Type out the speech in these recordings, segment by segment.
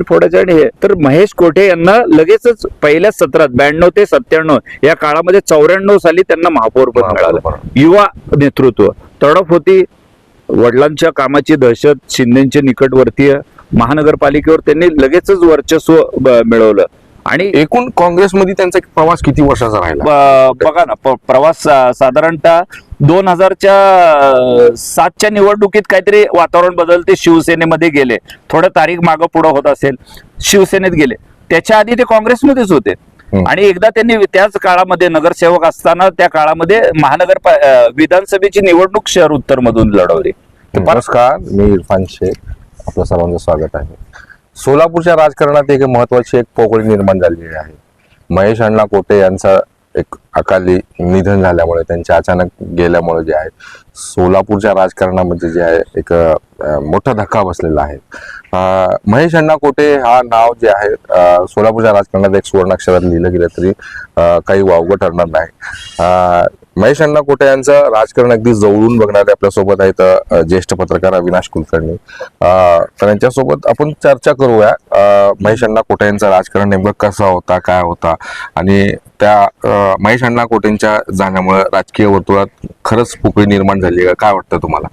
फोडायचं आणि हे. तर महेश कोठे यांना लगेचच पहिल्या सत्रात ब्याण्णव ते सत्त्याण्णव या काळामध्ये चौऱ्याण्णव साली त्यांना महापौर पद मिळालं. युवा नेतृत्व. तडफ होती वडिलांच्या कामाची दहशत शिंदेचे निकटवर्तीय महानगरपालिकेवर त्यांनी लगेचच वर्चस्व मिळवलं. आणि एकूण काँग्रेसमध्ये त्यांचा प्रवास किती वर्षाचा राहिला? बघा ना प्रवास साधारणतः दोन हजारच्या सातच्या निवडणुकीत काहीतरी वातावरण बदल ते शिवसेनेमध्ये गेले. थोडं तारीख मागं पुढं होत असेल शिवसेनेत गेले. त्याच्या आधी ते काँग्रेसमध्येच होते. आणि एकदा त्यांनी त्याच काळामध्ये नगरसेवक असताना त्या काळामध्ये महानगर विधानसभेची निवडणूक शहर उत्तर मधून लढवली नमस्कार मी इरफान शेख. आपलं सर्वांचं स्वागत आहे. सोलापूरच्या राजकारणात एक महत्वाची एक पोकळी निर्माण झालेली आहे. महेश अण्णा कोटे यांचा एक अकाली निधन झाल्यामुळे त्यांच्या अचानक गेल्यामुळे जे आहे सोलापूरच्या राजकारणामध्ये जे आहे एक मोठा धक्का बसलेला आहे. महेश अण्णा कोटे हा नाव जे आहे सोलापूरच्या राजकारणात एक सुवर्णाक्षरात लिहिलं गेलं तरी काही वावगं ठरणार नाही. महेश अण्णा कोटे यांचं राजकारण अगदी जवळून बघणारे आपल्यासोबत आहेत ज्येष्ठ पत्रकार अविनाश कुलकर्णी. तर यांच्यासोबत आपण चर्चा करूया महेश अण्णा कोटे यांचं राजकारण नेमकं कसा होता काय होता? आणि त्या महेश अण्णा कोटेंच्या जाण्यामुळे राजकीय वर्तुळात खरंच पोकळी निर्माण झाली का? काय वाटतं तुम्हाला?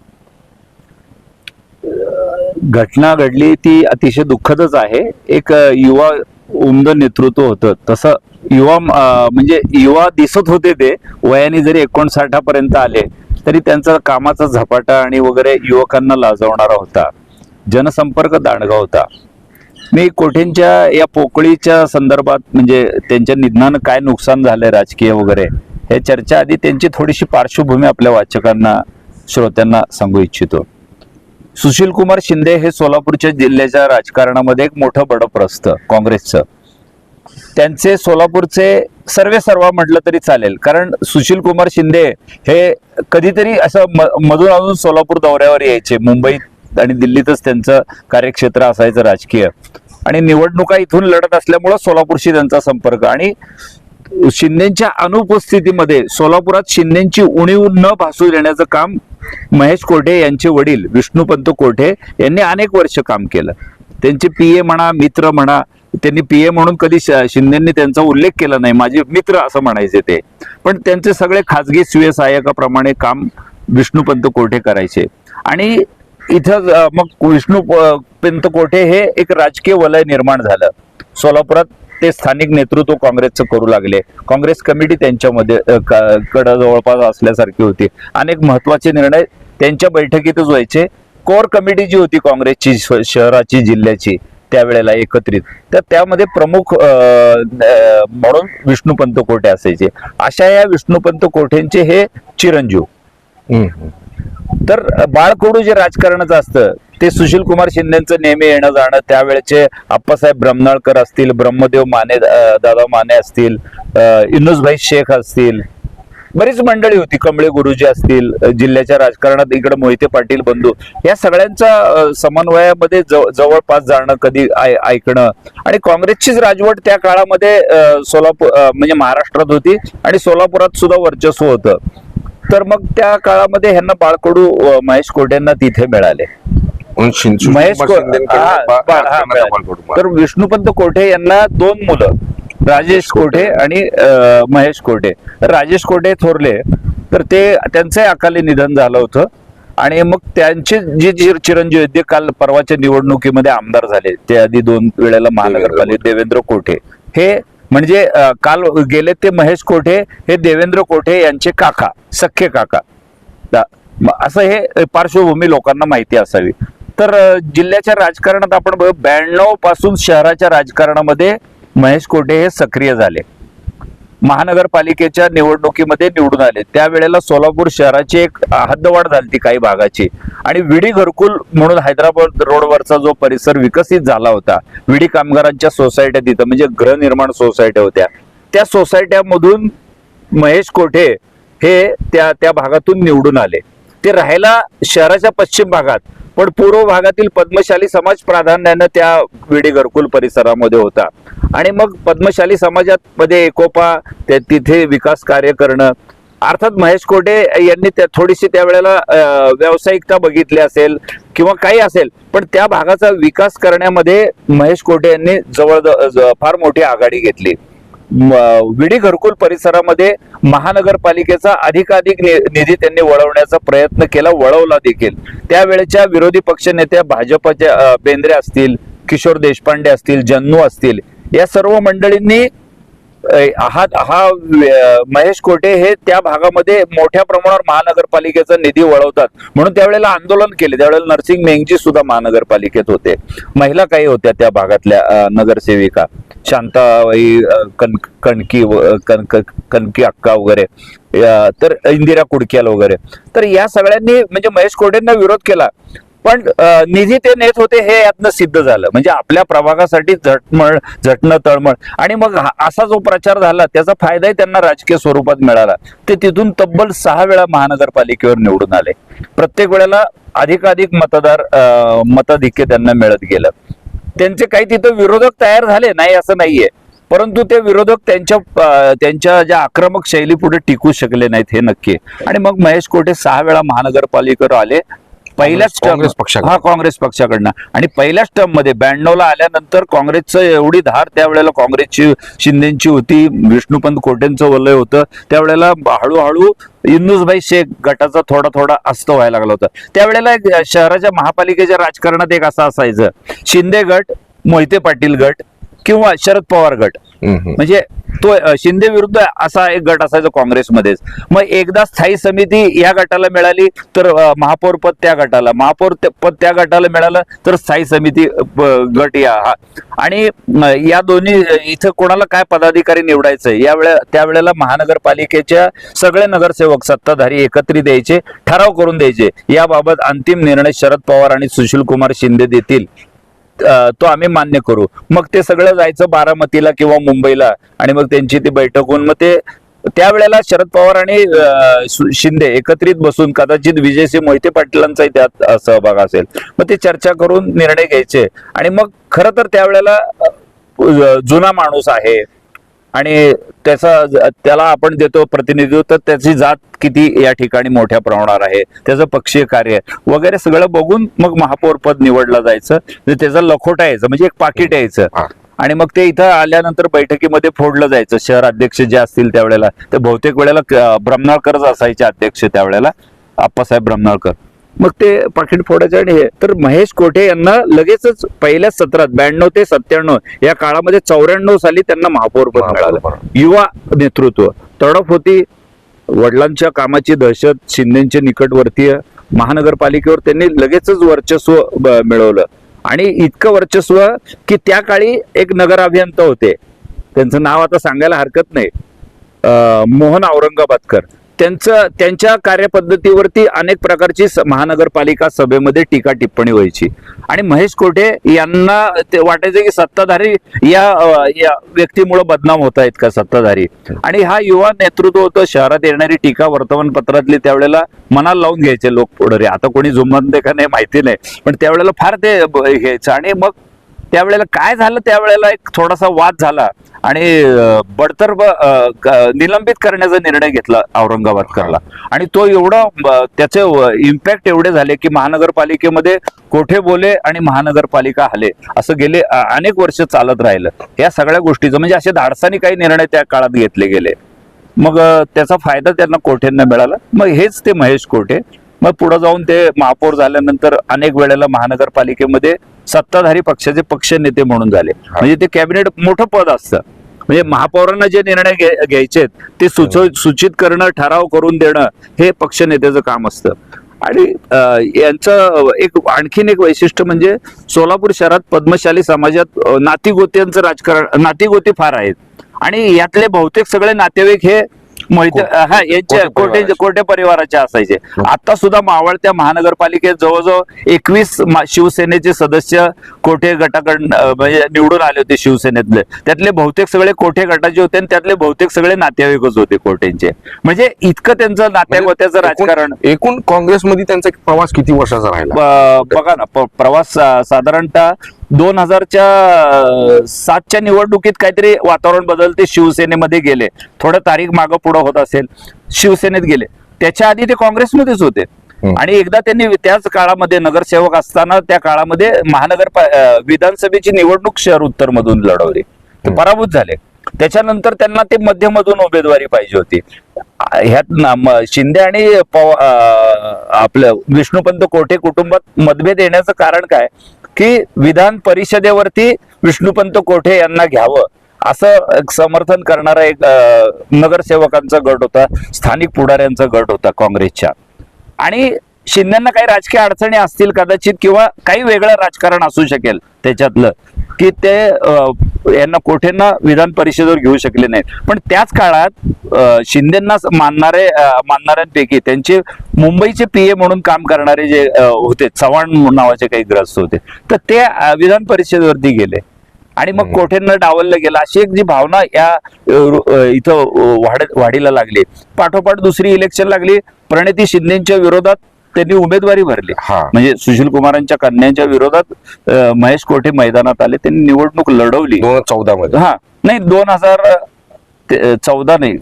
घटना घडली ती अतिशय दुःखदच आहे. एक युवा उमद नेतृत्व होतं. तसं युवा म्हणजे युवा दिसत होते ते वयाने जरी एकोणसाठापर्यंत आले तरी त्यांचा कामाचा झपाटा आणि वगैरे युवकांना लाजवणारा होता. जनसंपर्क दांडगा होता. मी कोठेंच्या या पोकळीच्या संदर्भात म्हणजे त्यांच्या निधनानं काय नुकसान झालंय राजकीय वगैरे हे चर्चा आधी त्यांची थोडीशी पार्श्वभूमी आपल्या वाचकांना श्रोत्यांना सांगू इच्छितो. सुशील कुमार शिंदे हे सोलापूरच्या जिल्ह्याच्या राजकारणामध्ये एक मोठं बडं असतं काँग्रेसचं. त्यांचे सोलापूरचे सर्वे सर्वा म्हटलं तरी चालेल. कारण सुशील कुमार शिंदे हे कधीतरी असं म- मधून अजून सोलापूर दौऱ्यावर यायचे. मुंबईत आणि दिल्लीतच त्यांचं कार्यक्षेत्र असायचं राजकीय. आणि निवडणुका इथून लढत असल्यामुळं सोलापूरशी त्यांचा संपर्क. आणि शिंदेच्या अनुपस्थितीमध्ये सोलापुरात शिंदेची उणीव न भासू देण्याचं काम महेश कोठे यांचे वडील विष्णुपंत कोठे यांनी अनेक वर्ष काम केलं. त्यांचे पी ए म्हणा मित्र म्हणा त्यांनी पी ए म्हणून कधी शिंदेंनी त्यांचा उल्लेख केला नाही माझे मित्र असं म्हणायचे ते. पण त्यांचे सगळे खाजगी स्वीय सहाय्यकाप्रमाणे काम विष्णुपंत कोठे करायचे. आणि इथं मग विष्णू पंत कोठे हे एक राजकीय वलय निर्माण झालं. सोलापुरात ते स्थानिक नेतृत्व काँग्रेसचं करू लागले. काँग्रेस कमिटी त्यांच्यामध्ये कडं जवळपास असल्यासारखी होती. अनेक महत्त्वाचे निर्णय त्यांच्या बैठकीतच व्हायचे. कोर कमिटी जी होती काँग्रेसची शहराची जिल्ह्याची त्यावेळेला एकत्रित. तर त्यामध्ये प्रमुख म्हणून विष्णुपंत कोठे असायचे. अशा या विष्णुपंत कोठेंचे हे चिरंजीव. तर बाळकडू जे राजकारणाचं असतं ते सुशील कुमार शिंदेचं नेहमी येणं जाणं त्यावेळेचे आप्पासाहेब ब्रह्मनाळकर असतील ब्रह्मदेव माने दादा माने असतील अं, इनुसभाई शेख असतील बरीच मंडळी होती कमळे गुरुजी असतील जिल्ह्याच्या राजकारणात इकडे मोहिते पाटील बंधू या सगळ्यांच्या समन्वयामध्ये जवळपास जाणं कधी ऐकणं आणि काँग्रेसचीच राजवट त्या काळामध्ये सोलापूर म्हणजे महाराष्ट्रात होती आणि सोलापुरात सुद्धा वर्चस्व होतं. तर मग त्या काळामध्ये ह्यांना बाळकडू महेश कोट्यांना तिथे मिळाले. महेश को- हा, हा. तर विष्णुपंत कोठे यांना दोन मुलं राजेश कोठे आणि अं, महेश कोठे. तर राजेश कोठे थोरले तर ते त्यांचे अकाली निधन झालं होतं. आणि मग त्यांचे जे जे चिरंजीव आहेत ते काल परवाच्या निवडणुकीमध्ये आमदार झाले ते आधी दोन वेळेला महानगरपालिका देवेंद्र कोठे. हे म्हणजे अं, काल गेले ते महेश कोठे हे देवेंद्र कोठे यांचे काका सख्खे काका. दा- म- असं हे पार्श्वभूमी लोकांना माहिती असावी. तर जिल्ह्याच्या राजकारणात आपण ब्याण्णवपासून शहराच्या राजकारणामध्ये महेश कोटे हे सक्रिय झाले. महानगरपालिकेच्या निवडणुकीमध्ये निवडून आले. त्यावेळेला सोलापूर शहराची एक हद्दवाढ झाली काही भागाची. आणि विडी घरकुल म्हणून हैदराबाद रोडवरचा जो परिसर विकसित झाला होता विडी कामगारांच्या सोसायट्या तिथं म्हणजे गृहनिर्माण सोसायट्या होत्या. त्या सोसायट्यामधून महेश कोठे हे त्या त्या भागातून निवडून आले. ते राहायला शहराच्या पश्चिम भागात पण पूर्व भागातील पद्मशाली समाज प्राधान्यानं त्या विडी घरकुल परिसरामध्ये होता. आणि मग पद्मशाली समाजात मध्ये एकोपा ते तिथे विकास कार्य करणं. अर्थात महेश कोटे यांनी त्या थोडीशी त्यावेळेला व्यावसायिकता बघितली असेल किंवा काही असेल पण त्या भागाचा विकास करण्यामध्ये महेश कोटे यांनी जवळ ज- फार मोठी आघाडी घेतली. विडी घरकुल परिसरामध्ये महानगरपालिकेचा अधिकाधिक निधी त्यांनी वळवण्याचा प्रयत्न केला वळवला देखील. त्यावेळेच्या विरोधी पक्षनेत्या भाजपच्या बेंद्रे असतील किशोर देशपांडे असतील जन्नू असतील या सर्व मंडळींनी हा हा महेश कोटे हे त्या भागामध्ये मोठ्या प्रमाणावर महानगरपालिकेचा निधी वळवतात. म्हणून त्यावेळेला आंदोलन केले. त्यावेळेला नरसिंग मेंगजी सुद्धा महानगरपालिकेत होते. महिला काही होत्या त्या भागातल्या नगरसेविका. शांताबाई कण कन कणकी कणक कणकी अक्का वगैरे तर इंदिरा कुडक्याल वगैरे. तर या सगळ्यांनी म्हणजे महेश कोटेंना विरोध केला. पण निधी ते नेत होते हे यातनं सिद्ध झालं. म्हणजे आपल्या प्रभागासाठी झटमळ झटणं तळमळ. आणि मग असा जो प्रचार झाला त्याचा फायदाही त्यांना राजकीय स्वरूपात मिळाला. ते तिथून तब्बल सहा वेळा महानगरपालिकेवर निवडून आले. प्रत्येक वेळेला अधिकाधिक मतदार मताधिक्य त्यांना मिळत गेलं. त्यांचे काही तिथं विरोधक तयार झाले नाही असं नाहीये. परंतु ते विरोधक त्यांच्या त्यांच्या ज्या आक्रमक शैली पुढे टिकू शकले नाहीत हे नक्की. आणि मग महेश कोटे सहा वेळा महानगरपालिकेवर आले पहिल्याच काँग्रेस- पक्षाकडनं. हा काँग्रेस पक्षाकडनं आणि पहिल्याच टर्ममध्ये ब्याण्णव ला आल्यानंतर काँग्रेसचं एवढी धार त्यावेळेला काँग्रेसची शिंदेची होती विष्णुपंत कोटेंचं वलय होतं त्यावेळेला हळूहळू इंदुसभाई शेख गटाचा थोडा थोडा अस्त व्हायला लागला होता त्यावेळेला शहराच्या महापालिकेच्या राजकारणात एक असं असायचं शिंदे गट मोहिते पाटील गट किंवा शरद पवार गट. म्हणजे तो शिंदे विरुद्ध असा एक गट असायचा काँग्रेसमध्येच. मग एकदा स्थायी समिती या गटाला मिळाली तर महापौर पद त्या गटाला. महापौर पद त्या गटाला मिळालं तर स्थायी समिती गट या हा. आणि या दोन्ही इथं कोणाला काय पदाधिकारी निवडायचं यावेळे त्यावेळेला महानगरपालिकेच्या सगळे नगरसेवक सत्ताधारी एकत्रित यायचे ठराव करून द्यायचे. याबाबत अंतिम निर्णय शरद पवार आणि सुशील कुमार शिंदे देतील. तो आम्ही मान्य करू. मग ते सगळं जायचं बारामतीला किंवा मुंबईला आणि मग त्यांची ती बैठक होऊन मग ते त्यावेळेला शरद पवार आणि शिंदे एकत्रित बसून कदाचित विजयसिंह मोहिते पाटलांचाही त्यात सहभाग असेल. मग ते चर्चा करून निर्णय घ्यायचे. आणि मग खरं तर त्यावेळेला जुना माणूस आहे. आणि त्याचा त्याला आपण देतो प्रतिनिधित्व तर त्याची जात किती या ठिकाणी मोठ्या प्रमाणावर आहे त्याचं पक्षीय कार्य वगैरे सगळं बघून मग महापौर पद निवडलं जायचं म्हणजे त्याचा लखोटा यायचं म्हणजे एक पाकिट यायचं. आणि मग ते इथं आल्यानंतर बैठकीमध्ये फोडलं जायचं शहर अध्यक्ष जे असतील त्यावेळेला ते बहुतेक वेळेला ब्रह्मनाळकरच असायचे अध्यक्ष त्यावेळेला आप्पासाहेब ब्रह्मनाळकर मग ते पाकिट फोडायचं आणि हे तर महेश कोठे यांना लगेचच पहिल्या सत्रात ब्याण्णव ते सत्त्याण्णव या काळामध्ये चौऱ्याण्णव साली त्यांना महापौर पद मिळालं. युवा नेतृत्व तडफ होती वडिलांच्या कामाची दहशत शिंदेचे निकटवर्तीय महानगरपालिकेवर त्यांनी लगेचच वर्चस्व मिळवलं. आणि इतकं वर्चस्व की त्या काळी एक नगर अभियंता होते. त्यांचं नाव आता सांगायला हरकत नाही. मोहन औरंगाबादकर. त्यांचं त्यांच्या कार्यपद्धतीवरती अनेक प्रकारची महानगरपालिका सभेमध्ये टीका टिप्पणी व्हायची. आणि महेश कोठे यांना ते वाटायचं की सत्ताधारी या या व्यक्तीमुळे बदनाम होत आहेत का सत्ताधारी? आणि हा युवा नेतृत्व होतं शहरात येणारी टीका वर्तमानपत्रातली त्यावेळेला मनाला लावून घ्यायचे लोक पुढे आता कोणी जुमनते का नाही माहिती नाही. पण त्यावेळेला फार ते घ्यायचं आणि मग त्यावेळेला काय झालं? त्यावेळेला एक थोडासा वाद झाला आणि बडतर्फ निलंबित करण्याचा निर्णय घेतला औरंगाबादकरला. आणि तो एवढा त्याचे इम्पॅक्ट एवढे झाले की महानगरपालिकेमध्ये कोठे बोले आणि महानगरपालिका हले असं गेले अनेक वर्ष चालत राहिलं. या सगळ्या गोष्टीचं म्हणजे असे धाडसानी काही निर्णय त्या काळात घेतले गेले. मग त्याचा फायदा त्यांना कोठेंना मिळाला? मग हेच ते महेश कोठे. मग पुढे जाऊन ते महापौर झाल्यानंतर अनेक वेळेला महानगरपालिकेमध्ये सत्ताधारी पक्षाचे पक्ष नेते म्हणून झाले. म्हणजे ते कॅबिनेट मोठं पद असतं. म्हणजे महापौरांना जे निर्णय घ्याय- घ्यायचे ते सुचव सूचित करणं ठराव करून देणं हे पक्ष नेत्याचं काम असतं. आणि यांचं एक आणखीन एक वैशिष्ट्य म्हणजे सोलापूर शहरात पद्मशाली समाजात नातीगोत्यांचं राजकारण नातीगोती फार आहेत. आणि यातले बहुतेक सगळे नातेवाईक हे मोहिते हा कोठे कोठे परिवाराचे. असायचे. आता सुद्धा मावळत्या महानगरपालिकेत जवळजवळ एकवीस शिवसेनेचे सदस्य कोठे गटाकडून म्हणजे निवडून आले होते शिवसेनेतले. त्यातले बहुतेक सगळे कोठे गटाचे होते आणि त्यातले बहुतेक सगळे नातेवाईकच होते कोठेंचे. म्हणजे इतकं त्यांचं नातेगोत्याचं म्हणजे राजकारण. एकूण- काँग्रेसमध्ये त्यांचा प्रवास किती वर्षाचा राहिला? बघा ना प्रवास साधारणतः दोन हजारच्या सातच्या निवडणुकीत काहीतरी वातावरण बदलते शिवसेनेमध्ये गेले. थोडं तारीख मागं पुढं होत असेल शिवसेनेत गेले. त्याच्या आधी ते काँग्रेसमध्येच होते. आणि एकदा त्यांनी त्याच काळामध्ये नगरसेवक असताना त्या काळामध्ये महानगर विधानसभेची निवडणूक शहर उत्तर मधून लढवली. ते. पराभूत झाले. त्याच्यानंतर त्यांना ते मध्यमधून उमेदवारी पाहिजे होती. ह्यात शिंदे आणि आपलं विष्णुपंत कोठे कुटुंबात मतभेद येण्याचं कारण काय? की विधान परिषदेवरती विष्णुपंत कोठे यांना घ्यावं? असं समर्थन करणारा एक नगरसेवकांचा गट होता स्थानिक पुढाऱ्यांचा गट होता काँग्रेसच्या. आणि शिंद्यांना काही राजकीय अडचणी असतील कदाचित किंवा काही वेगळं राजकारण असू शकेल त्याच्यातलं. की ते यांना कोठेंना विधान परिषदेवर घेऊ शकले नाहीत. पण त्याच काळात शिंदेंना मानणारे मानणाऱ्यांपैकी त्यांचे मुंबईचे पीए म्हणून काम करणारे जे होते चव्हाण नावाचे काही ग्रस्त होते तर ते विधान परिषदेवरती गेले. आणि मग. कोठेंना डावललं गेलं. अशी एक जी भावना या इथं वाढ वाढीला लागली. पाठोपाठ दुसरी इलेक्शन लागली. प्रणिती शिंदेच्या विरोधात त्यांनी उमेदवारी भरली. हा. म्हणजे सुशील कुमारांच्या कन्यांच्या विरोधात महेश कोठे मैदानात आले त्यांनी निवडणूक लढवली. दोन चौदा मध्ये. हा नाही दोन हजार चौदा नाही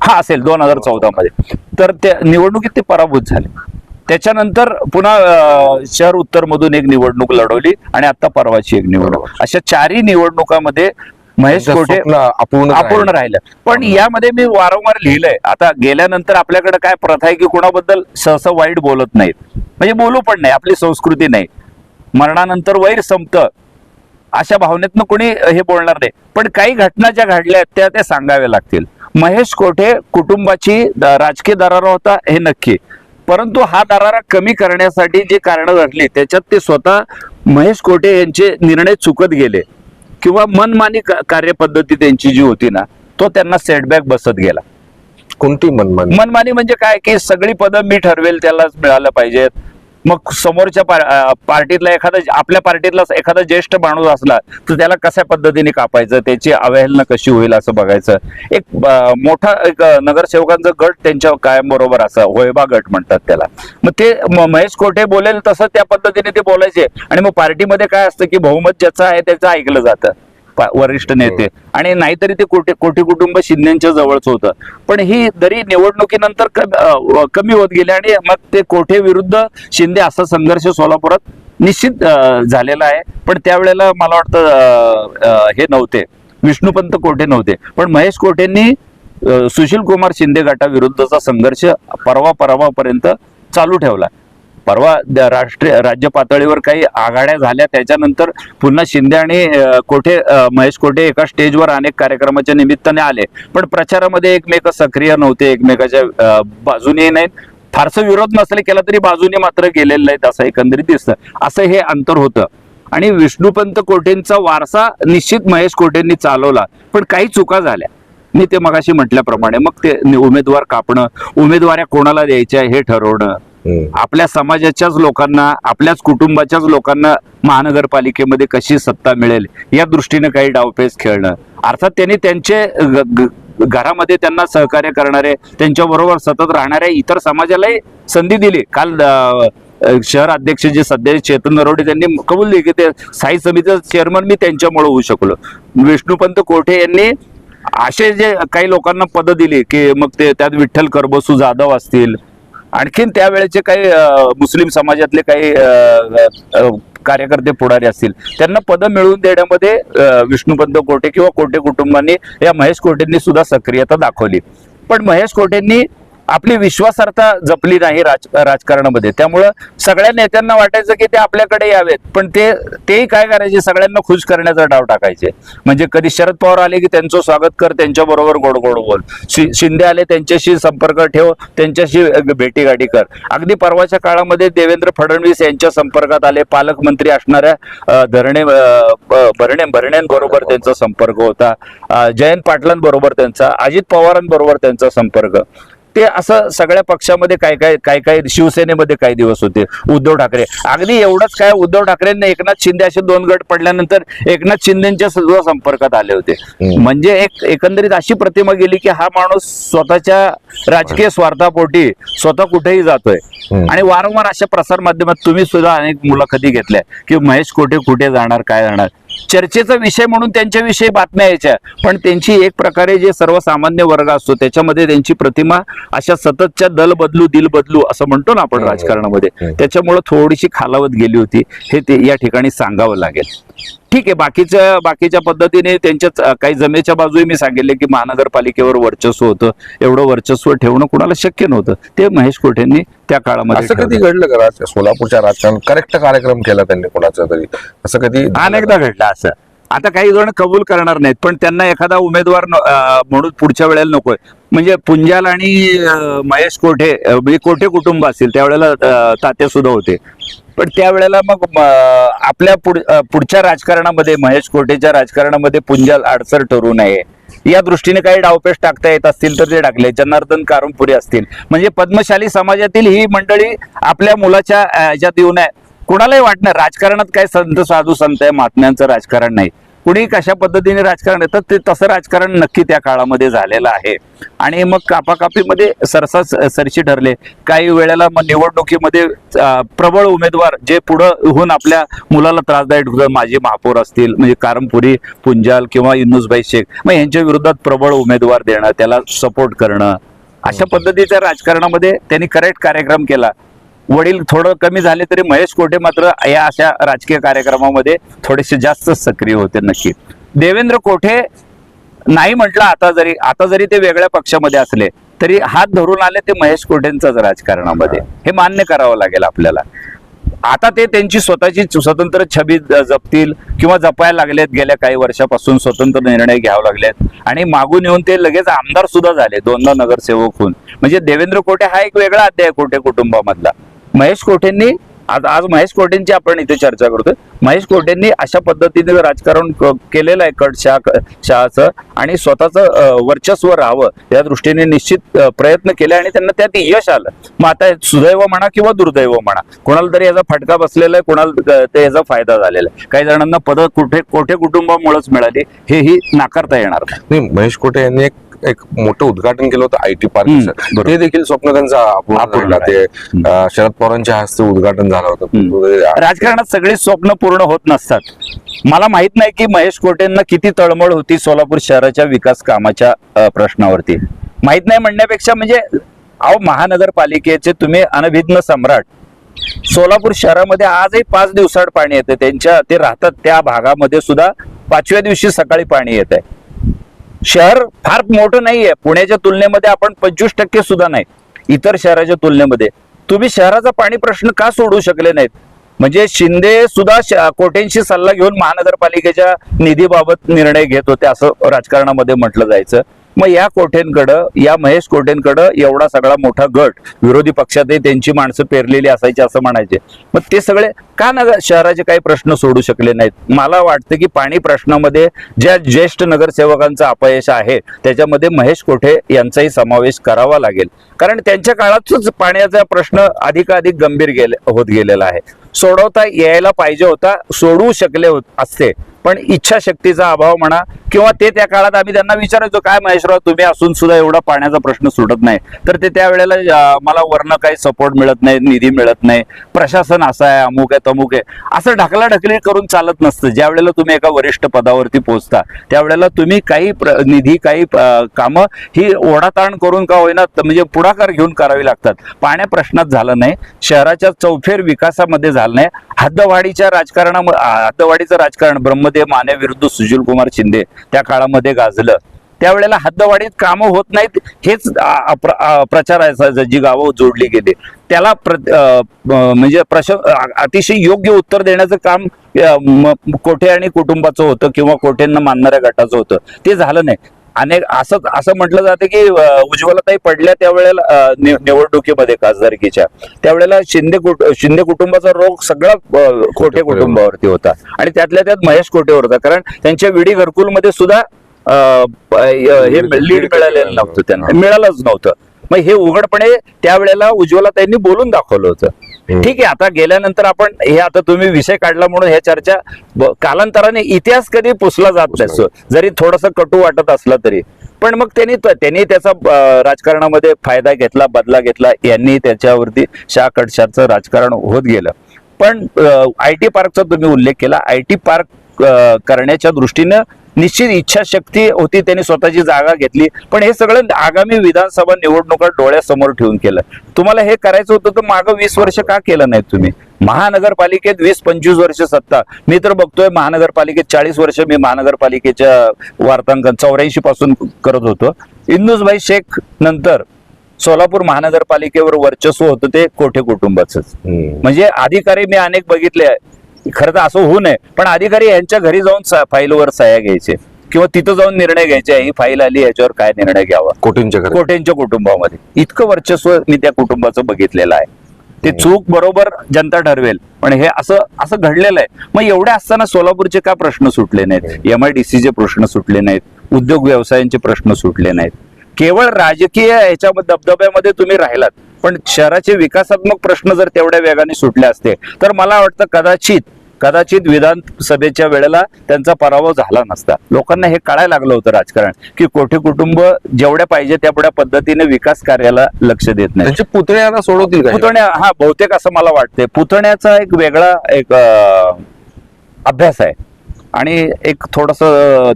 हा असेल दोन हजार चौदा मध्ये. तर त्या निवडणुकीत ते पराभूत झाले. त्याच्यानंतर पुन्हा शहर उत्तर मधून एक निवडणूक लढवली आणि आता परवाची एक निवडणूक. अशा चारही निवडणुकामध्ये महेश कोठे? अपूर्ण अपूर्ण राहिलं. पण यामध्ये मी वारंवार लिहिलंय. आता गेल्यानंतर आपल्याकडे काय प्रथा आहे की कुणाबद्दल सहसा वाईट बोलत नाहीत? म्हणजे बोलू पण नाही आपली संस्कृती नाही. मरणानंतर वैर संपतं. अशा भावनेतनं कोणी हे बोलणार नाही. पण काही घटना ज्या घडल्या आहेत त्या त्या सांगाव्या लागतील. महेश कोठे? कुटुंबाची राजकीय दरारा होता हे नक्की. परंतु हा दरारा कमी करण्यासाठी जी कारणं घडली त्याच्यात ते स्वतः महेश कोठे यांचे निर्णय चुकत गेले. किंवा मनमानी कार्यपद्धती त्यांची जी होती ना तो त्यांना सेटबॅक बसत गेला. कोणती मनमानी? मनमानी म्हणजे काय की सगळी पदं मी ठरवेल त्यालाच मिळालं पाहिजेत. मग समोरच्या पार्टीतला एखादा आपल्या पार्टीतला एखादा ज्येष्ठ माणूस असला तर त्याला कशा पद्धतीने कापायचं? त्याची अवहेलना कशी होईल असं बघायचं? एक मोठा एक नगरसेवकांचं नगरसेवकांचा गट त्यांच्या कायम बरोबर असा होयबा गट म्हणतात त्याला. मग ते म- महेश कोठे बोलेल तसं त्या पद्धतीने ते बोलायचे. आणि मग पार्टीमध्ये काय असतं की बहुमत ज्याचं आहे त्याचं ऐकलं जातं. वरिष्ठ नेते. आणि नाहीतरी ते कोटी कोटी कुटुंब शिंदेच्या जवळच होतं. पण ही दरी निवडणुकीनंतर कमी होत गेली आणि मग ते कोठे विरुद्ध शिंदे असा संघर्ष सोलापुरात निश्चित झालेला आहे. पण त्यावेळेला मला वाटतं हे नव्हते. विष्णुपंत कोठे नव्हते. पण महेश कोठेंनी सुशील कुमार शिंदे गटाविरुद्धचा संघर्ष परवा परवापर्यंत चालू ठेवला. परवा द- राष्ट्रीय राज्य पातळीवर काही आघाड्या झाल्या त्याच्यानंतर पुन्हा शिंदे आणि कोठे महेश कोठे एका स्टेजवर अनेक कार्यक्रमाच्या निमित्ताने आले. पण प्रचारामध्ये एकमेक सक्रिय नव्हते एकमेकाच्या बाजूने नाहीत. फारसं विरोध नसले केला तरी बाजूने मात्र गेलेले नाहीत असं एकंदरीत दिसतं. असं हे अंतर होतं. आणि विष्णुपंत कोटेंचा वारसा निश्चित महेश कोठेंनी चालवला पण काही चुका झाल्या. मी ते मगाशी म्हटल्याप्रमाणे मग ते उमेदवार कापणं उमेदवाऱ्या कोणाला द्यायच्या हे ठरवणं आपल्या समाजाच्याच लोकांना आपल्याच कुटुंबाच्याच लोकांना महानगरपालिकेमध्ये कशी सत्ता मिळेल या दृष्टीने काही डावपेच खेळणं. अर्थात त्यांनी त्यांचे ग- ग- घरामध्ये त्यांना सहकार्य करणारे त्यांच्याबरोबर सतत राहणाऱ्या इतर समाजालाही संधी दिली. काल शहर अध्यक्ष जे सध्या चेतन नरोडे त्यांनी कबूल दिली की ते साई समितीचं चेअरमन मी त्यांच्यामुळे होऊ शकलो. विष्णुपंत कोठे यांनी असे जे काही लोकांना पदं दिली की मग ते त्यात विठ्ठल करबसू जाधव असतील आणखीन त्यावेळेचे काही मुस्लिम समाजातले काही कार्यकर्ते पुढारी असतील त्यांना पदं मिळवून देण्यामध्ये विष्णुपंत कोटे किंवा कोटे कुटुंबांनी या महेश कोटेंनी सुद्धा सक्रियता दाखवली. पण महेश कोटेंनी आपली विश्वासार्हता जपली नाही राज राजकारणामध्ये. त्यामुळं सगळ्या नेत्यांना वाटायचं की ते आपल्याकडे यावेत. पण ते तेही काय करायचे? सगळ्यांना खुश करण्याचा डाव टाकायचे. म्हणजे कधी शरद पवार आले की त्यांचं स्वागत कर त्यांच्याबरोबर गोड गोड बोल. शिंदे आले त्यांच्याशी संपर्क ठेव त्यांच्याशी भेटीगाठी कर. अगदी परवाच्या काळामध्ये देवेंद्र फडणवीस यांच्या संपर्कात आले. पालकमंत्री असणाऱ्या धरणे भरणे भरण्यांबरोबर त्यांचा संपर्क होता. जयंत पाटलांबरोबर त्यांचा अजित पवारांबरोबर त्यांचा संपर्क. ते असं सगळ्या पक्षामध्ये काय काय काय काय शिवसेनेमध्ये काही दिवस होते. उद्धव ठाकरे. अगदी एवढंच काय उद्धव ठाकरेंना एकनाथ शिंदे असे दोन गट पडल्यानंतर एकनाथ शिंदेच्या सुद्धा संपर्कात आले होते. म्हणजे एक एकंदरीत अशी प्रतिमा गेली की हा माणूस स्वतःच्या राजकीय स्वार्थापोटी स्वतः कुठेही जातोय. आणि वारंवार अशा प्रसार माध्यमात तुम्ही सुद्धा अनेक मुलाखती घेतल्या की महेश कोठे कुठे जाणार काय जाणार? चर्चेचा विषय म्हणून त्यांच्याविषयी बातम्या यायच्या पण त्यांची एक प्रकारे जे सर्वसामान्य वर्ग असतो त्याच्यामध्ये त्यांची प्रतिमा अशा सततच्या दल बदलू दिल बदलू असं म्हणतो ना आपण हम्म. राजकारणामध्ये हम्म. त्याच्यामुळे थोडीशी खालावत गेली होती हे ते या ठिकाणी सांगावं लागेल ठीक आहे बाकीच्या बाकीच्या पद्धतीने त्यांच्याच अं, काही जमेच्या बाजूही मी सांगितले की महानगरपालिकेवर वर्चस्व होतं. एवढं वर्चस्व ठेवणं कुणाला शक्य नव्हतं. ते महेश कोठेंनी त्या काळामध्ये असं कधी. घडलं का सोलापूरच्या राजकारणात करेक्ट कार्यक्रम केला त्यांनी कोणाचा तरी? असं कधी अनेकदा घडलं असं. आता काही जण कबूल करणार नाहीत पण त्यांना एखादा उमेदवार म्हणून पुढच्या वेळेला नकोय. म्हणजे पुंजाल आणि महेश कोठे म्हणजे कोठे कुटुंब असतील त्यावेळेला तात्या सुद्धा होते. पण त्यावेळेला मग आपल्या पुढ- पुढच्या राजकारणामध्ये महेश कोठेच्या राजकारणामध्ये पुंजाल अडसर ठरू नये. या दृष्टीने काही डावपेच टाकता येत असतील तर ते टाकले. जनार्दन कारंपुरी असतील. म्हणजे पद्मशाली समाजातील ही मंडळी आपल्या मुलाच्या ह्याच्यात येऊ नये. कुणालाही वाटणार राजकारणात काय संत साधू संत आहे महात्म्यांचं राजकारण नाही. कुणी कशा पद्धतीने राजकारण येतं ते तसं राजकारण नक्की त्या काळामध्ये झालेलं आहे. आणि मग कापाकापीमध्ये सरसा सरशी ठरले. काही वेळेला मग निवडणुकीमध्ये प्रबळ उमेदवार जे पुढं होऊन आपल्या मुलाला त्रासदायक होतं माजी महापौर असतील म्हणजे कारमपुरी पुंजाल किंवा युनुसबाई शेख मग यांच्या विरोधात प्रबळ उमेदवार देणं त्याला सपोर्ट करणं. अशा पद्धतीच्या राजकारणामध्ये त्यांनी करेक्ट कार्यक्रम केला. वडील थोडं कमी झाले तरी महेश कोठे मात्र या अशा राजकीय कार्यक्रमामध्ये थोडेसे जास्त सक्रिय होते नक्की. देवेंद्र कोठे नाही म्हटलं आता जरी आता जरी ते वेगळ्या पक्षामध्ये असले तरी हात धरून आले ते महेश कोठेंचाच राजकारणामध्ये. हे मान्य करावं लागेल आपल्याला. आता ते त्यांची स्वतःची स्वतंत्र छबी जपतील किंवा जपायला लागलेत गेल्या काही वर्षापासून स्वतंत्र निर्णय घ्यावे लागलेत. आणि मागून येऊन ते लगेच आमदार सुद्धा झाले दोनदा नगरसेवक होऊन. म्हणजे देवेंद्र कोठे हा एक वेगळा अध्याय आहे कोठे कुटुंबामधला. महेश कोठेंनी आज आज महेश कोठेंची आपण इथे चर्चा करतोय. महेश कोठेंनी अशा पद्धतीने राजकारण केलेलं आहे कट शहा शहाचं आणि स्वतःचं वर्चस्व राहावं या दृष्टीने निश्चित प्रयत्न केले आणि त्यांना त्यात यश आलं. मग आता सुदैव म्हणा किंवा दुर्दैव म्हणा कोणाला तरी याचा फटका बसलेला आहे कोणाला ते याचा फायदा झालेला आहे. काही जणांना पद कुठे कोठे कुटुंबामुळेच मिळाली हे ही नाकारता येणार नाही महेश कोठे यांनी एक एक मोठं उद्घाटन केलं होतं आय टी बरोबर. ते देखील स्वप्न त्यांचं. ते शरद पवारांच्या हस्ते उद्घाटन झालं. होतं. राजकारणात सगळी स्वप्न पूर्ण होत नसतात. मला माहीत नाही की महेश कोटेंना किती तळमळ होती सोलापूर शहराच्या विकास कामाच्या प्रश्नावरती. माहीत नाही म्हणण्यापेक्षा म्हणजे अहो महानगरपालिकेचे तुम्ही अनभिज्ञ सम्राट. सोलापूर शहरामध्ये आजही पाच दिवसाड पाणी येते. त्यांच्या ते राहतात त्या भागामध्ये सुद्धा पाचव्या दिवशी सकाळी पाणी येत आहे शहर फार मोठं नाहीये. पुण्याच्या तुलनेमध्ये आपण पंचवीस टक्के सुद्धा नाही. इतर शहराच्या तुलनेमध्ये. तुम्ही शहराचा पाणी प्रश्न का सोडू शकले नाहीत? म्हणजे शिंदे सुद्धा कोटेंशी सल्ला घेऊन महानगरपालिकेच्या निधीबाबत निर्णय घेत होते असं राजकारणामध्ये म्हटलं जायचं. मग या कोठेंकडं या महेश कोठेंकडं एवढा सगळा मोठा गट विरोधी पक्षातही त्यांची माणसं पेरलेली असायची असं म्हणायचे. मग ते सगळे का नगर शहराचे काही प्रश्न सोडू शकले नाहीत? मला वाटतं की पाणी प्रश्नामध्ये ज्या ज्येष्ठ नगरसेवकांचं अपयश आहे त्याच्यामध्ये महेश कोठे यांचाही समावेश करावा लागेल. कारण त्यांच्या काळातच पाण्याचा प्रश्न अधिकाधिक गंभीर गेले होत गेलेला आहे. सोडवता यायला पाहिजे होता सोडवू शकले होत असते. पण इच्छाशक्तीचा अभाव म्हणा किंवा ते त्या काळात आम्ही त्यांना विचारायचो काय महेशराव तुम्ही असून सुद्धा एवढा पाण्याचा प्रश्न सुटत नाही. तर ते त्यावेळेला मला वरनं काही सपोर्ट मिळत नाही निधी मिळत नाही प्रशासन असं आहे अमुक आहे तमुक आहे. असं ढकलाढकली करून चालत नसतं. ज्या वेळेला तुम्ही एका वरिष्ठ पदावरती पोहोचता त्यावेळेला तुम्ही काही प्र- निधी काही कामं ही ओढाताण करून का होईना म्हणजे पुढाकार घेऊन करावी लागतात. पाण्या प्रश्नात झालं नाही शहराच्या चौफेर विकासामध्ये झालं नाही. हद्दवाढीच्या राजकारणा हद्दवाढीचं राजकारण ब्रह्मदेव माने विरुद्ध सुशील कुमार शिंदे त्या काळामध्ये गाजलं. त्यावेळेला हद्दवाढीत कामं होत नाहीत हेच प्रचार असायचं जी गावं जोडली गेली. त्याला प्र- म्हणजे प्रश अतिशय योग्य उत्तर देण्याचं काम म- कोठे आणि कुटुंबाचं होतं किंवा कोठेंना मानणाऱ्या गटाचं होतं ते झालं नाही. अनेक असं असं म्हटलं जातं की उज्ज्वलताई पडल्या त्यावेळेला निवडणुकीमध्ये खासदारकीच्या. त्यावेळेला शिंदे कुट शिंदे कुटुंबाचा रोग सगळा कोठे कुटुंबावरती होता. आणि त्यातल्या त्यात महेश कोटेवर होता. कारण त्यांच्या विडी घरकुलमध्ये सुद्धा हे लीड मिळालेलं नव्हतं. त्यांना. मिळालंच नव्हतं. मग हे उघडपणे त्यावेळेला उज्ज्वला त्यांनी बोलून दाखवलं होतं. ठीक आहे आता गेल्यानंतर आपण हे आता तुम्ही विषय काढला म्हणून हे चर्चा कालांतराने इतिहास कधी पुसला जात नसतो जरी थोडस कटू वाटत असला तरी. पण मग त्यांनी त्यांनी त्याचा राजकारणामध्ये फायदा घेतला बदला घेतला यांनी त्याच्यावरती शाह कडशाचं राजकारण होत गेलं. पण आय टी पार्कचा तुम्ही उल्लेख केला. आय टी पार्क करण्याच्या दृष्टीनं निश्चित इच्छाशक्ती होती त्यांनी स्वतःची जागा घेतली. पण हे सगळं आगामी विधानसभा निवडणुका डोळ्यासमोर ठेवून केलं. तुम्हाला हे करायचं होतं तर मागं वीस वर्ष का केलं नाही तुम्ही? महानगरपालिकेत वीस पंचवीस वर्ष सत्ता. मी तर बघतोय महानगरपालिकेत चाळीस वर्ष मी महानगरपालिकेच्या वार्तांकन चौऱ्याऐंशी पासून करत होतो. इंदुसबाई शेख नंतर सोलापूर महानगरपालिकेवर वर्चस्व होतं ते कोठे कुटुंबाच. म्हणजे अधिकारी मी अनेक बघितले खरं तर असं होऊ नये. पण अधिकारी यांच्या घरी जाऊन फाईलवर सह्या घ्यायचे. किंवा तिथं जाऊन निर्णय घ्यायचे ही फाईल आली याच्यावर काय निर्णय घ्यावा? कोटींच्या कोटेंच्या कुटुंबामध्ये. इतकं वर्चस्व मी त्या कुटुंबाचं बघितलेलं आहे. ते. चूक बरोबर जनता ठरवेल. पण हे असं असं घडलेलं आहे. मग एवढे असताना सोलापूरचे का प्रश्न सुटले नाहीत? एम आय डी चे प्रश्न सुटले नाहीत. उद्योग व्यवसायांचे प्रश्न सुटले नाहीत. केवळ राजकीय याच्यामध्ये दबदब्यामध्ये तुम्ही राहिलात. पण शहराचे विकासात्मक प्रश्न जर तेवढ्या वेगाने सुटले असते तर मला वाटतं कदाचित कदाचित विधानसभेच्या वेळेला त्यांचा पराभव झाला नसता. लोकांना हे कळायला लागलं होतं राजकारण की कोठे कुटुंब जेवढ्या पाहिजे तेवढ्या पद्धतीने विकास कार्याला लक्ष देत नाही. आता सोडवतील? पुतण्या हा? बहुतेक असं मला वाटते पुतण्याचा एक वेगळा एक अभ्यास आहे. आणि एक थोडस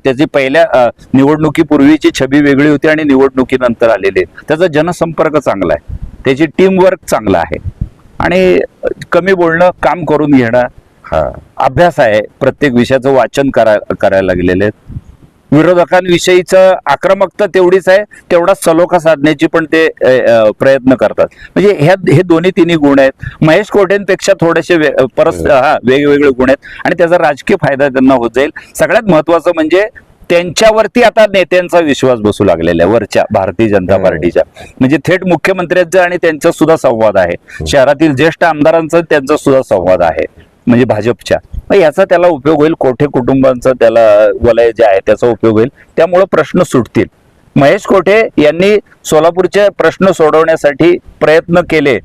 त्याची पहिल्या निवडणुकीपूर्वीची छबी वेगळी होती आणि निवडणुकीनंतर आलेली. त्याचा जनसंपर्क चांगला आहे. त्याची टीम वर्क चांगला आहे. आणि कमी बोलणं काम करून घेणं हा. अभ्यास आहे. प्रत्येक विषयाचं वाचन करा करायला लागलेले आहेत. विरोधकांविषयीचं आक्रमकता तेवढीच आहे. तेवढा सलोखा साधण्याची पण ते प्रयत्न करतात. म्हणजे ह्या हे दोन्ही तिन्ही गुण आहेत. महेश कोटेंपेक्षा थोडेसे परस हा. वेगवेगळे गुण आहेत. आणि त्याचा राजकीय फायदा त्यांना होत जाईल. सगळ्यात महत्वाचं म्हणजे त्यांच्यावरती आता नेत्यांचा विश्वास बसू लागलेला आहे. वरच्या भारतीय जनता हम्म. पार्टीच्या. म्हणजे थेट मुख्यमंत्र्यांचा आणि त्यांचा सुद्धा संवाद आहे. शहरातील ज्येष्ठ आमदारांचा त्यांचा सुद्धा संवाद आहे. म्हणजे भाजपच्या. मग याचा त्याला उपयोग होईल कोठे कुटुंबांचा त्याला वलय जे आहे त्याचा उपयोग होईल त्यामुळं प्रश्न सुटतील. महेश कोठे यांनी सोलापूरचे प्रश्न सोडवण्यासाठी प्रयत्न केले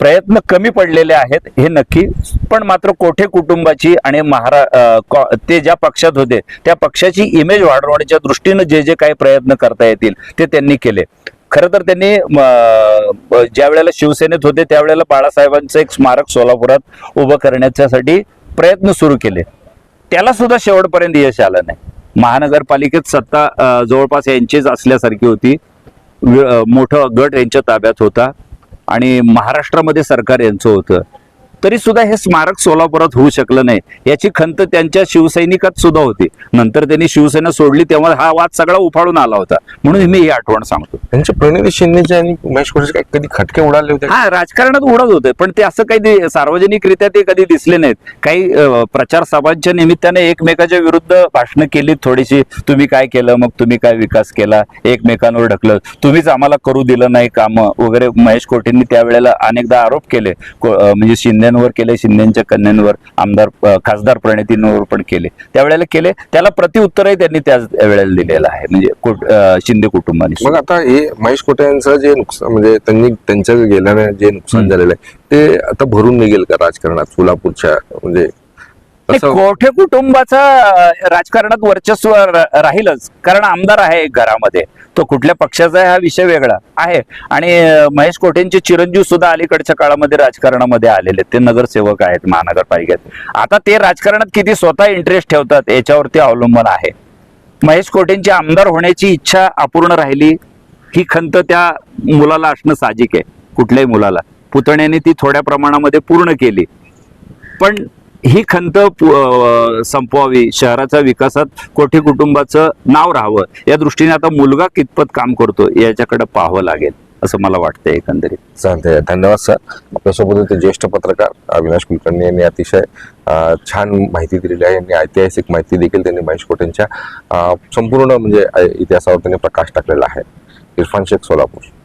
प्रयत्न कमी पडलेले आहेत हे नक्की पण मात्र कोठे कुटुंबाची आणि महारा ते ज्या पक्षात होते त्या पक्षाची इमेज वाढवण्याच्या दृष्टीनं जे जे काही प्रयत्न करता येतील ते त्यांनी केले. खरं तर त्यांनी ज्या वेळेला शिवसेनेत होते त्यावेळेला बाळासाहेबांचं एक स्मारक सोलापुरात उभं करण्याच्यासाठी प्रयत्न सुरू केले. त्याला सुद्धा शेवटपर्यंत यश आलं नाही. महानगरपालिकेत सत्ता जवळपास यांचीच असल्यासारखी होती. मोठं गट यांच्या ताब्यात होता. आणि महाराष्ट्रामध्ये सरकार यांचं होतं. तरी सुद्धा हे स्मारक सोलापुरात होऊ शकलं नाही. याची खंत त्यांच्या शिवसैनिकात सुद्धा होती. नंतर त्यांनी शिवसेना सोडली तेव्हा हा वाद सगळा उफाळून आला होता. म्हणून मी ही आठवण सांगतो. त्यांचे प्रणिती शिंदेचे आणि काय कधी खटके उडाले होते? हा राजकारणात उडत होते पण ते असं काही सार्वजनिकरित्या ते कधी दिसले नाहीत. काही प्रचार सभांच्या निमित्ताने एकमेकाच्या विरुद्ध भाषणं केली थोडीशी तुम्ही काय केलं मग तुम्ही काय विकास केला एकमेकांवर ढकलत. तुम्हीच आम्हाला करू दिलं नाही काम वगैरे. महेश कोटेंनी त्यावेळेला अनेकदा आरोप केले म्हणजे शिंदेवर केले शिंदेच्या कन्यांवर आमदार खासदार प्रणितींवर पण केले. त्यावेळेला केले त्याला प्रत्युत्तरही त्यांनी त्याच वेळेला दिलेलं आहे. म्हणजे शिंदे कुटुंबाने. मग आता हे महेश कोटे यांचं जे नुकसान म्हणजे त्यांनी त्यांच्या गेल्याने जे नुकसान. झालेलं आहे ते आता भरून निघेल का राजकारणात? सोलापूरच्या म्हणजे कोठे कुटुंबाचा राजकारणात वर्चस्व राहीलच. कारण आमदार आहे घरामध्ये. तो कुठल्या पक्षाचा आहे हा विषय वेगळा आहे. आणि महेश कोठेंचे चिरंजीव सुद्धा अलीकडच्या काळामध्ये राजकारणामध्ये आलेले. ते नगरसेवक आहेत महानगरपालिकेत. आता ते राजकारणात किती स्वतः इंटरेस्ट ठेवतात याच्यावरती अवलंबून आहे. महेश कोटेंची आमदार होण्याची इच्छा अपूर्ण राहिली. ही खंत त्या मुलाला असणं साहजिक आहे. कुठल्याही मुलाला. पुतण्याने ती थोड्या प्रमाणामध्ये पूर्ण केली. पण ही खंत पु- संपवावी. शहराच्या विकासात कोठी कुटुंबाचं नाव राहावं. या दृष्टीने आता मुलगा कितपत काम करतो याच्याकडे पाहावं लागेल असं मला वाटतं एकंदरीत. चालतंय. धन्यवाद सर. आपल्यासोबत होते ज्येष्ठ पत्रकार अविनाश कुलकर्णी यांनी अतिशय छान माहिती दिलेली आहे. यांनी ऐतिहासिक माहिती देखील त्यांनी महेश कोटेंच्या संपूर्ण म्हणजे इतिहासावर त्यांनी प्रकाश टाकलेला आहे. इरफान शेख सोलापूर.